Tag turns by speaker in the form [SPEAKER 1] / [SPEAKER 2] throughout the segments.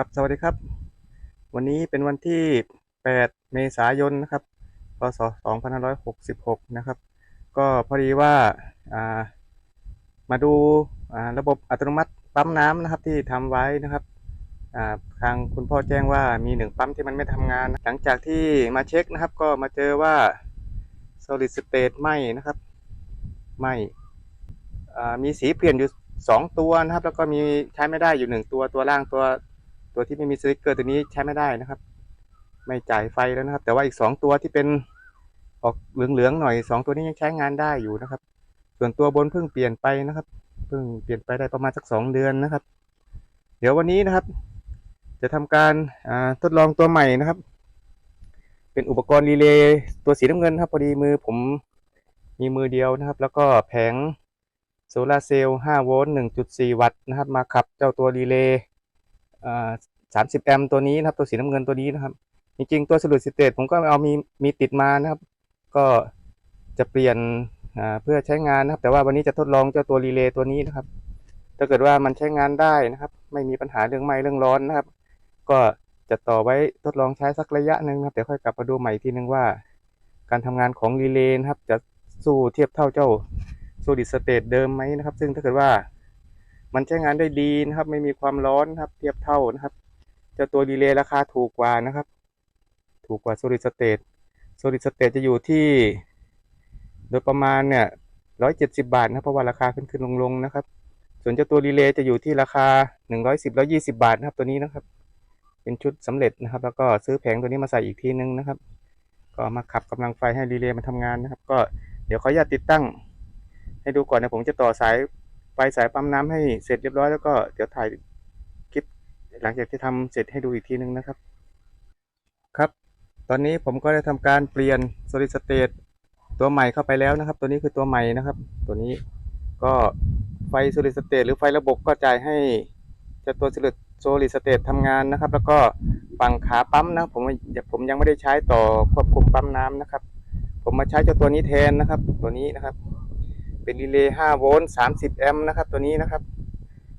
[SPEAKER 1] ครับสวัสดีครับ วันนี้เป็นวันที่ 8 เมษายนนะครับพศ2566 นะครับ ก็พอดีว่าามาดูาระบบอัตโนมัติปั๊มน้ำนะครับที่ทำไว้นะครับาทางคุณพ่อแจ้งว่ามีหนึ่งปั๊มที่มันไม่ทำงาน หลังจากที่มาเช็คนะครับ ก็มาเจอว่า solid state ไหมนะครับไหมอ่ามีสีเปลี่ยนอยู่สองตัวนะครับ แล้วก็มีใช้ไม่ได้อยู่หนึ่งตัวตัวล่างตัว ตัวที่ไม่มีสติกเกอร์ตัวนี้ใช้ไม่ได้นะครับ ไม่จ่ายไฟแล้วนะครับ แต่ว่าอีกสองตัวที่เป็นออกเหลืองๆหน่อยสองตัวนี้ยังใช้งานได้อยู่นะครับ ส่วนตัวบนเพิ่งเปลี่ยนไปนะครับ เพิ่งเปลี่ยนไปได้ประมาณสักสองเดือนนะครับ เดี๋ยววันนี้นะครับ จะทำการทดลองตัวใหม่นะครับ เป็นอุปกรณ์รีเลย์ตัวสีน้ำเงินครับพอดีมือผมมีมือเดียวนะครับ แล้วก็แผงโซลาเซลล์5โวลต์1.4 วัตต์นะครับ มาขับเจ้าตัวรีเลย์ อ่า30แอมตัวนี้นะครับ ตัวสีน้ำเงินตัวนี้นะครับ จริงๆตัวสลุดสเตตผมก็เอามีมีติดมานะครับ ก็จะเปลี่ยนเพื่อใช้งานนะครับ แต่ว่าวันนี้จะทดลองเจ้าตัวรีเลย์ตัวนี้นะครับ ถ้าเกิดว่ามันใช้งานได้นะครับ ไม่มีปัญหาเรื่องไหม้เรื่องร้อนนะครับ ก็จะต่อไว้ทดลองใช้สักระยะหนึ่งนะครับเดี๋ยวค่อยกลับมาดูใหม่อีกทีนึงว่า การทำงานของรีเลย์นะครับ จะสู้เทียบเท่าเจ้าโซลิดสเตตเดิมไหมนะครับ ซึ่งถ้าเกิดว่า มันใช้งานได้ดีนะครับ ไม่มีความร้อนครับ เทียบเท่านะครับเจ้าตัวรีเลย์ราคาถูกกว่านะครับ ถูกกว่าโซลิดสเตตโซลิดสเตตจะอยู่ที่ โดยประมาณเนี่ยร้อยเจ็ดสิบาทนะเพราะว่าราคาขึ้นขึ้นลงลงนะครับ ส่วนเจ้าตัวรีเลย์จะอยู่ที่ราคาหนึ่งร้อยสิบร้อยี่สิบาทนะครับ ตัวนี้นะครับ เป็นชุดสำเร็จนะครับ แล้วก็ซื้อแผงตัวนี้มาใส่อีกทีนึงนะครับ ก็มาขับกำลังไฟให้รีเลย์มันทำงานนะครับ ก็เดี๋ยวขออนุญาตติดตั้ง ให้ดูก่อนนะผมจะต่อสาย ไฟสายปั๊มน้ำให้เสร็จเรียบร้อยแล้วก็เดี๋ยวถ่ายคลิปหลังจากที่ทำเสร็จให้ดูอีกทีนึงนะครับ ครับ ตอนนี้ผมก็ได้ทำการเปลี่ยน solid state ตัวใหม่เข้าไปแล้วนะครับ ตัวนี้คือตัวใหม่นะครับ ตัวนี้ก็ไฟ solid state หรือไฟระบบก็จ่ายให้เจะตัว solid solid state ทำงานนะครับ แล้วก็ฝั่งขาปั๊มนะผมผมยังไม่ได้ใช้ต่อควบคุมปั๊มน้ำนะครับ ผมมาใช้เจ้าตัวนี้แทนนะครับ ตัวนี้นะครับ เป็นรีเลย์5โวลต์30 แอมป์นะครับ ตัวนี้นะครับ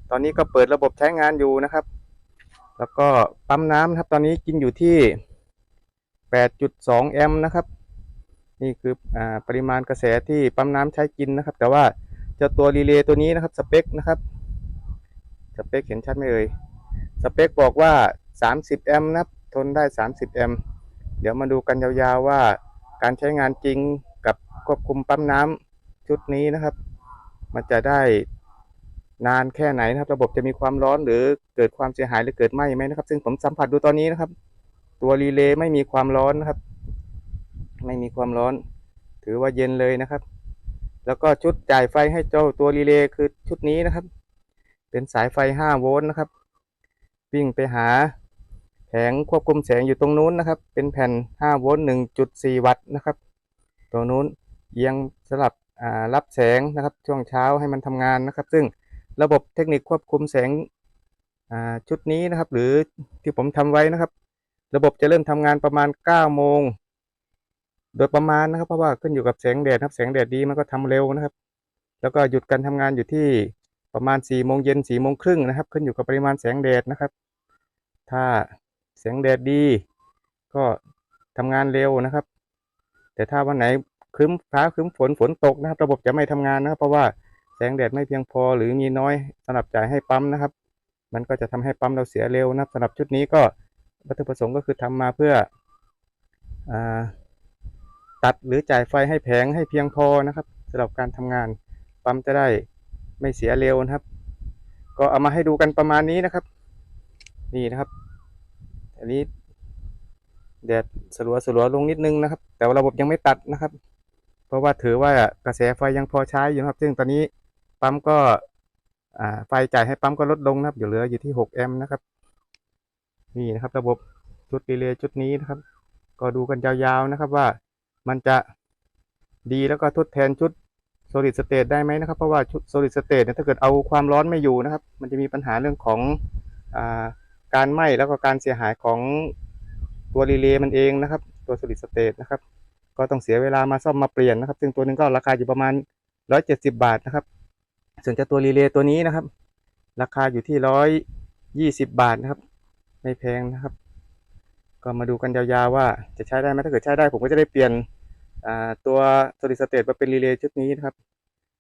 [SPEAKER 1] ตอนนี้ก็เปิดระบบใช้งานอยู่นะครับ แล้วก็ปั๊มน้ำนะครับ ตอนนี้กินอยู่ที่ 8.2 แอมป์นะครับ นี่คืออ่าปริมาณกระแสที่ปั๊มน้ำใช้กินนะครับ แต่ว่าเจ้าตัวรีเลย์ตัวนี้นะครับสเปคนะครับสเปคเห็นชัดไหมเอ่ยสเปคบอกว่า 30 แอมป์นะครับทนได้ 30 แอมป์เดี๋ยวมาดูกันยาวๆว่าการใช้งานจริงกับควบคุมปั๊มน้ำ ชุดนี้นะครับ มันจะได้นานแค่ไหนนะครับ ระบบจะมีความร้อนหรือเกิดความเสียหายหรือเกิดไหม้ไหมนะครับ ซึ่งผมสัมผัสดูตอนนี้นะครับ ตัวรีเลย์ไม่มีความร้อนนะครับ ไม่มีความร้อน ถือว่าเย็นเลยนะครับ แล้วก็ชุดจ่ายไฟให้เจ้าตัวรีเลย์คือชุดนี้นะครับ เป็นสายไฟ 5 โวลต์นะครับวิ่งไปหาแผงควบคุมแสงอยู่ตรงนู้นนะครับ เป็นแผ่น 5 โวลต์ 1.4 วัตต์นะครับ ตัวนู้นเอียงสลับ รับแสงนะครับช่วงเช้าให้มันทำงานนะครับ ซึ่งระบบเทคนิคควบคุมแสงชุดนี้นะครับ หรือที่ผมทำไว้นะครับ ระบบจะเริ่มทำงานประมาณ9โมงโดยประมาณนะครับ เพราะว่าขึ้นอยู่กับแสงแดดครับแสงแดดดีมันก็ทำเร็วนะครับ แล้วก็หยุดการทำงานอยู่ที่ประมาณ4โมงเย็น4โมงครึ่งนะครับ ขึ้นอยู่กับปริมาณแสงแดดนะครับ ถ้าแสงแดดดี ก็ทำงานเร็วนะครับ แต่ถ้าวันไหน ครึ้มฟ้าครึ้มฝนฝนตกนะครับ ระบบจะไม่ทำงานนะครับ เพราะว่าแสงแดดไม่เพียงพอหรือมีน้อยสำหรับจ่ายให้ปั๊มนะครับ มันก็จะทำให้ปั๊มเราเสียเร็วนะครับสำหรับชุดนี้ก็วัตถุประสงค์ก็คือทำมาเพื่ออตัดหรือจ่ายไฟให้แผงให้เพียงพอนะครับสำหรับการทำงานปั๊มจะได้ไม่เสียเร็วนะครับ ก็เอามาให้ดูกันประมาณนี้นะครับ นี่นะครับ อันนี้แดดสลัวสลัวลงนิดนึงนะครับ แต่ว่าระบบยังไม่ตัดนะครับ เพราะว่าถือว่ากระแสไฟยังพอใช้อยู่ครับ ซึ่งตอนนี้ปั๊มก็ไฟจ่ายให้ปั๊มก็ลดลงนะครับ อยู่เหลืออยู่ที่ 6 แอมป์นะครับ นี่นะครับ ระบบชุดรีเลย์ชุดนี้นะครับ ก็ดูกันยาวๆนะครับว่ามันจะดีแล้วก็ทดแทนชุด solid state ได้ไหมนะครับ เพราะว่าชุด solid state เนี่ยถ้าเกิดเอาความร้อนไม่อยู่นะครับ มันจะมีปัญหาเรื่องของอการไหม้แล้วก็การเสียหายของตัวรีเลย์มันเองนะครับ ตัว solid state นะครับ ก็ต้องเสียเวลามาซ่อมมาเปลี่ยนนะครับ ซึ่งตัวนึงก็ราคาอยู่ประมาณ 170 บาทนะครับ ส่วนเจ้าตัวรีเลย์ตัวนี้นะครับ ราคาอยู่ที่ 120 บาทนะครับ ไม่แพงนะครับ ก็มาดูกันยาวๆว่าจะใช้ได้ไหมถ้าเกิดใช้ได้ผมก็จะได้เปลี่ยนตัว solid state มาเป็นรีเลย์ชุดนี้นะครับ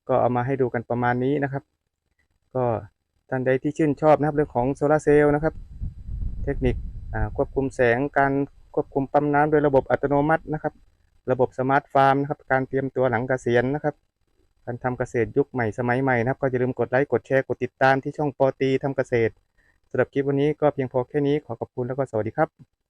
[SPEAKER 1] ก็เอามาให้ดูกันประมาณนี้นะครับ ก็ท่านใดที่ชื่นชอบนะครับเรื่องของโซลาเซลล์นะครับ เทคนิคควบคุมแสงการควบคุมปั๊มน้ำโดยระบบอัตโนมัตินะครับ ระบบสมาร์ทฟาร์มนะครับ การเตรียมตัวหลังเกษียณนะครับ การทำเกษตรยุคใหม่สมัยใหม่นะครับ ก็อย่าลืมกดไลค์กดแชร์กดติดตามที่ช่องปอตีทำเกษตรสำหรับคลิปวันนี้ก็เพียงพอแค่นี้ขอขอบคุณแล้วก็สวัสดีครับ